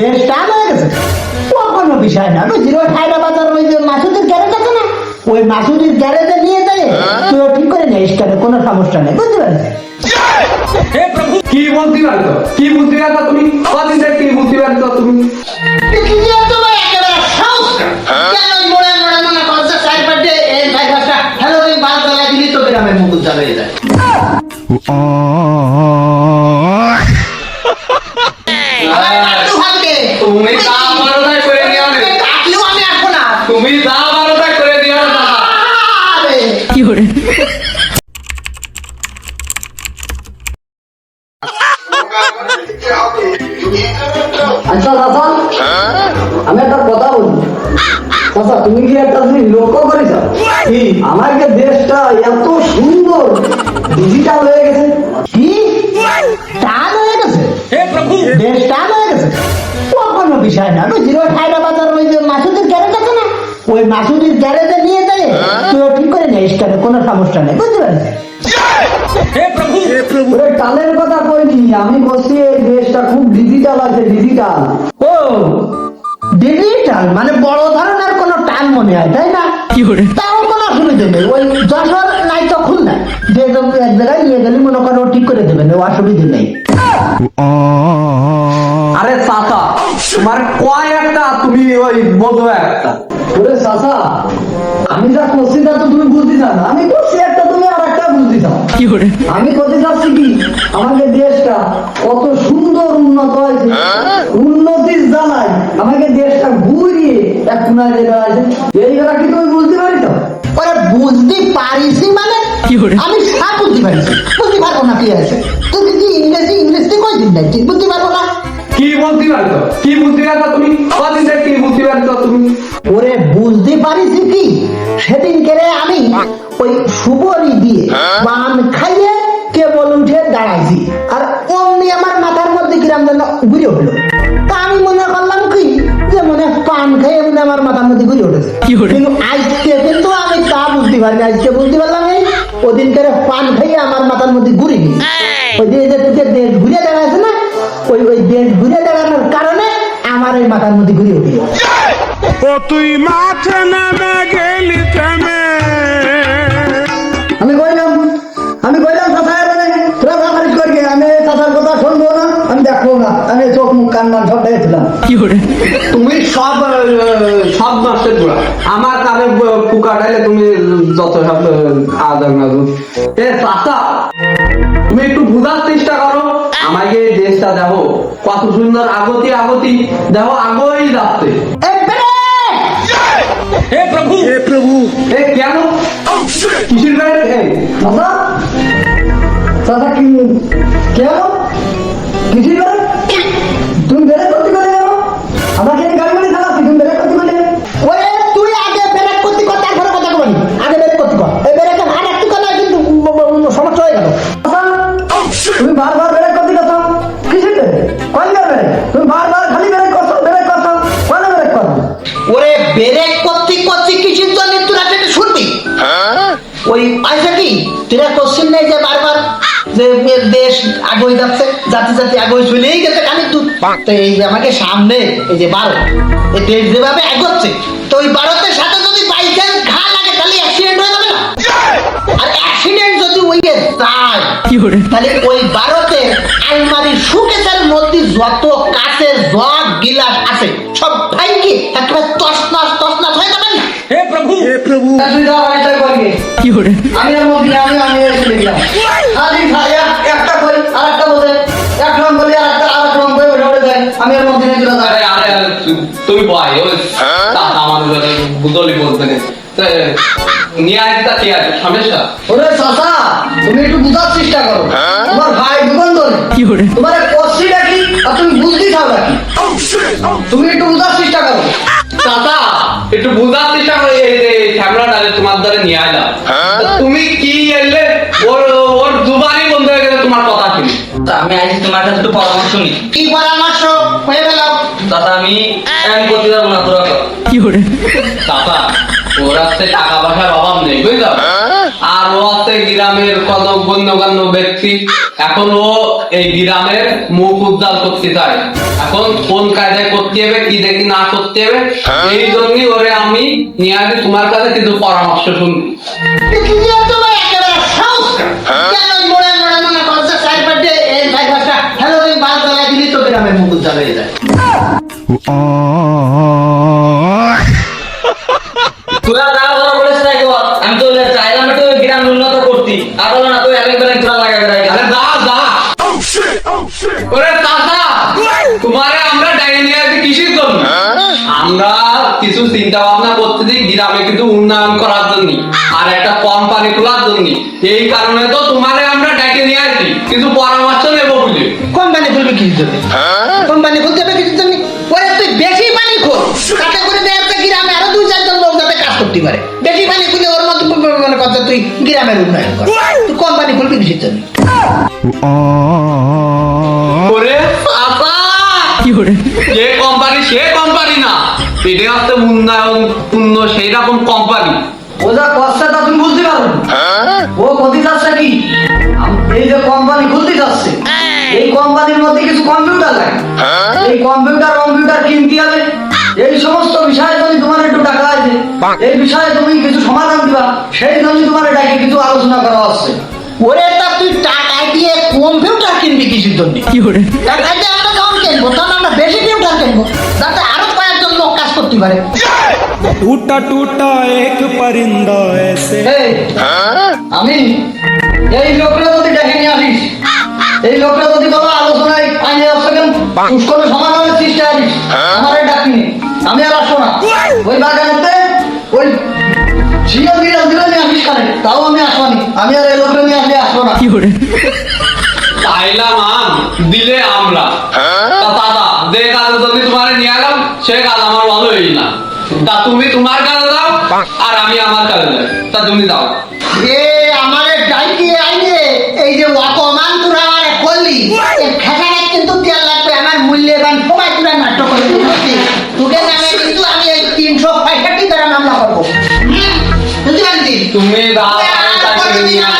দেশ টান হয়ে গেছে। ও কোনো বিষয় না। বুঝলি ওই হায়দ্রাবাদের ওই যে মাসুদের গ্যারেজ আছে না ওই মাসুদের গ্যারেজে নিয়ে যায় তুই ঠিক করে নিস কেন? কোনো সমস্যা নেই বুঝতে পারছিস কি বুদ্ধি পারতো কি বুদ্ধি পারতো তুমি? কদিন থেকে কি বুদ্ধি পারতো তুমি? তুমি যা তাই করে নিও না। তুমি যা তাই করে দিও না আচ্ছা চাচা। আমি একটা কথা বলি। চাচা তুমি কি একটা জিনিস লক্ষ্য করেছ? কি? আমাকে দেশটা এত সুন্দর ডিজিটাল হয়ে গেছে। কি? টান হয়ে গেছে। দেশ টান হয়ে গেছে। বিষয় না। বুঝলি ওই হায়দ্রাবাদের ওই যে মাসুদের গ্যারেজ আছে না ওই মাসুদের গ্যারেজে নিয়ে যায় তুই ঠিক করে নিস কেন? কোনো সমস্যা নেই বুঝতে পারছিস? টালের কথা কইনি আমি বলছি এই দেশটা খুব ডিজিটাল আছে ডিজিটাল। ও! ডিজিটাল মানে বড় ধরনের কোনো টান মনে হয় তাই না? তাও কোনো অসুবিধা নেই। ওই যশোর নাই তো খুলনা যে এক জায়গায় নিয়ে গেলে মনে করো ঠিক করে দেবেন ও অসুবিধা নেই। তোমার কয় একটা তুমি ওই বধু একটা। ওরে চাচা আমি যা করছি তা তো তুমি বুঝতে চাও না। আমি করছি একটা তুমি আর একটা বুঝতে চাও। কি করে? আমি করতে চাচ্ছি কি? আমাদের দেশটা কত সুন্দর উন্নত হয়েছে। উন্নতির জ্বালায় আমাকে দেশটা ঘুরিয়ে এক কোনায় যেটা আছে এই কথা কি তুমি বুঝতে পারিস? ওরে বুঝতে পারিস মানে? আমি সব বুঝতে পারিস বুঝতে পারব না কি আছে তুমি কি ইংরেজি ইংরেজি কই দিন নাই বুঝতে পারব না? কি বুদ্ধি পারতো কি বুদ্ধি পারতো তুমি? কদিন কি বুদ্ধি পারতো তুমি? ওরে বুঝতে পারিস কি? সেদিন কেড়ে আমি ওই সুবরি দিয়ে বান খাইয়ে কেবল উঠে দাঁড়াইছি। আর অমনি আমার মাথার মধ্যে কিরাম যেন ঘুরে উঠল। তা আমি মনে করলাম কি? যে মনে পান খাইয়ে মনে আমার মাথার মধ্যে ঘুরে উঠেছে। কিন্তু আজকে কিন্তু আমি তা বুঝতে পারিনি আজকে বুঝতে পারলাম ওদিন করে পান খাইয়ে আমার মাথার মধ্যে ঘুরিনি ওই যে দেশ ঘুরে মাথার মধ্যে ঘুরে উঠে। ও তুই মাঠে নেমে গেলি থেমে আমি কইলাম আমি কইলাম চাচা এবারে তোরা সাফারিশ করি আমি চাচার কথা শুনব না আমি দেখব না। আমি চোখ মুখ কান মান সব দেখেছিলাম তুমি সব সব নষ্টের গোড়া। আমার কানে ব- পোকা ডাইলে তুমি যত সব আদার না এ চাচা তুমি একটু বুঝার চেষ্টা করো। আমাকে দেশটা দেখো কত সুন্দর আগতি আগতি দেখো আগই যাচ্ছে। হে প্রভু! এ কেন? কিসের গাড়ি দাদা কি? কেন? তোরা কোশ্চেন নেই যে বারবার যে দেশ আগে যাচ্ছে জাতি জাতি আগে চলেই গেছে দূর তো এই যে আমাকে সামনে এই যে ভারত এই দেশ যেভাবে এগোচ্ছে তো ওই ভারতের সাথে যদি বাই চান্স ঘা লাগে তাহলে অ্যাক্সিডেন্ট হয়ে যাবে না? আর অ্যাক্সিডেন্ট যদি হইয়ে যায় তাহলে ওই ভারতের আলমারির সুকেশের মধ্যে যত কাঁচের জগ গিলাস আছে সব ভাইকে একেবারে তসনাস তসনাস হয়ে যাবে না? হে প্রভু! তুই যাও এটা করবি আমি আর মধ্যে আমি আমি এসে দেখলাম। খালি একটা করি আর একটা বোঝে এক রং করি আর একটা আর এক রং করে ওটা ওটা যায় আমি আর মধ্যে চলে আরে আরে আরে, তুমি বয় ওই চাচা আমাদের বুদলি বলতে নেই। নিয়ে আসতে কি আছে সমস্যা? ওরে চাচা তুমি একটু বুঝার চেষ্টা করো। তোমার ভাই দোকান ধরে। তোমার কষ্টিটা কি আর তুমি বুঝতে চাও নাকি? তুমি একটু বুঝার চেষ্টা করো। চাচা একটু বুঝার চেষ্টা করে এই যে ক্যামেরাটা তোমার দ্বারে নিয়ে আইলাম। তা তুমি কি এলে ওর ওর দুবারই বন্ধ হয়ে গেলে তোমার কথা শুনি তা আমি আইছি তোমার কাছে একটু পরামর্শ নি কি পরামর্শ? হয়ে গেল দাদা আমি এমন করতে যাব না তোরা করে। দাদা ওর আছে টাকা পয়সার অভাব নেই বুঝলো আছে গ্রামের কত গণ্যমান্য ব্যক্তি এখন ও এই গ্রামের মুখ উজ্জ্বল করতে চায়। এখন কোন কায়দায় করতে হবে কি দেখি না করতে হবে এই জন্যই ওরে আমি নিয়ে আসি তোমার কাছে কিছু পরামর্শ হয়ে? যায়। তোরা যা বলা বলিস তাই কর আমি তো চাইলাম একটু গ্রাম উন্নত করতি আর বলো না তুই এক বেলা তোরা লাগাবে আরে যা যা ওরে চাচা তোমারে আমরা ডাইনি কিসের জন্য আমরা কিছু চিন্তা ভাবনা করতেছি গ্রামে কিছু উন্নয়ন করার জন্য আর একটা কোম্পানি খোলার জন্য। এই কারণে তো তোমারে আমরা ডাইকে নিয়ে আসি। কিছু পরামর্শ নেব বুঝে কোম্পানি খুলবে কিছু জন্য কোম্পানি খুলতে হবে কিছু জন্য ওরে তুই বেশি পানি খোল তাতে করে দেখা গ্রামে আরও দুই চারজন লোক যাতে কাজ করতে পারে। তুই গ্রামের উন্নয়ন কর। তুই কোম্পানি খুলবি কিসের জন্য? ওরে যে কোম্পানি সে কোম্পানি না। এটা হচ্ছে উন্নয়ন পূর্ণ সেই রকম কোম্পানি। ও যা কষ্টটা তুমি বুঝতে পারো ও ক্ষতি যাচ্ছে কি? এই যে কোম্পানি খুলতে যাচ্ছে এই কোম্পানির মধ্যে কিছু কম্পিউটার লাগে। এই কম্পিউটার কম্পিউটার কিনতে হবে এই সমস্ত এই বিষয়ে তুমি কিছু সমাধান দিবা সেই জন্য তোমার এটাকে কিছু আলোচনা করা ওরে তা তুই টাকা দিয়ে কম্পিউটার কিনবি জন্য? কি করে টাকা দিয়ে আমরা কিনবো মানে আমরা বেশি কম্পিউটার কিনবো আরও কয়েকজন লোক কাজ করতে পারে। টুটা টুটা এক এসে। আমি এই লোকটা যদি ডেকে নিয়ে আসিস এই যদি আলোচনায় আইনে আসছে কেন? সমাধানের চেষ্টা আসিস আমার ডাকিনি আমি আর আসব না। ওই বাগানেতে ওই দিলে নিয়ে আসিস কানে। তাও আমি আসবানি আমি আর এই লোকরা নিয়ে আসলে আসব না। চাইলাম আম দিলে আমরা। দাদা যে কাজে তুমি তোমার নিয়ে গেলাম সে কাজ আমার ভালো হই না। তা তুমি তোমার কাজে যাও আর আমি আমার কাজে যাই। তা তুমি যাও। এ আমারে ডাইকে আইনে এই যে অপমান বুঝতে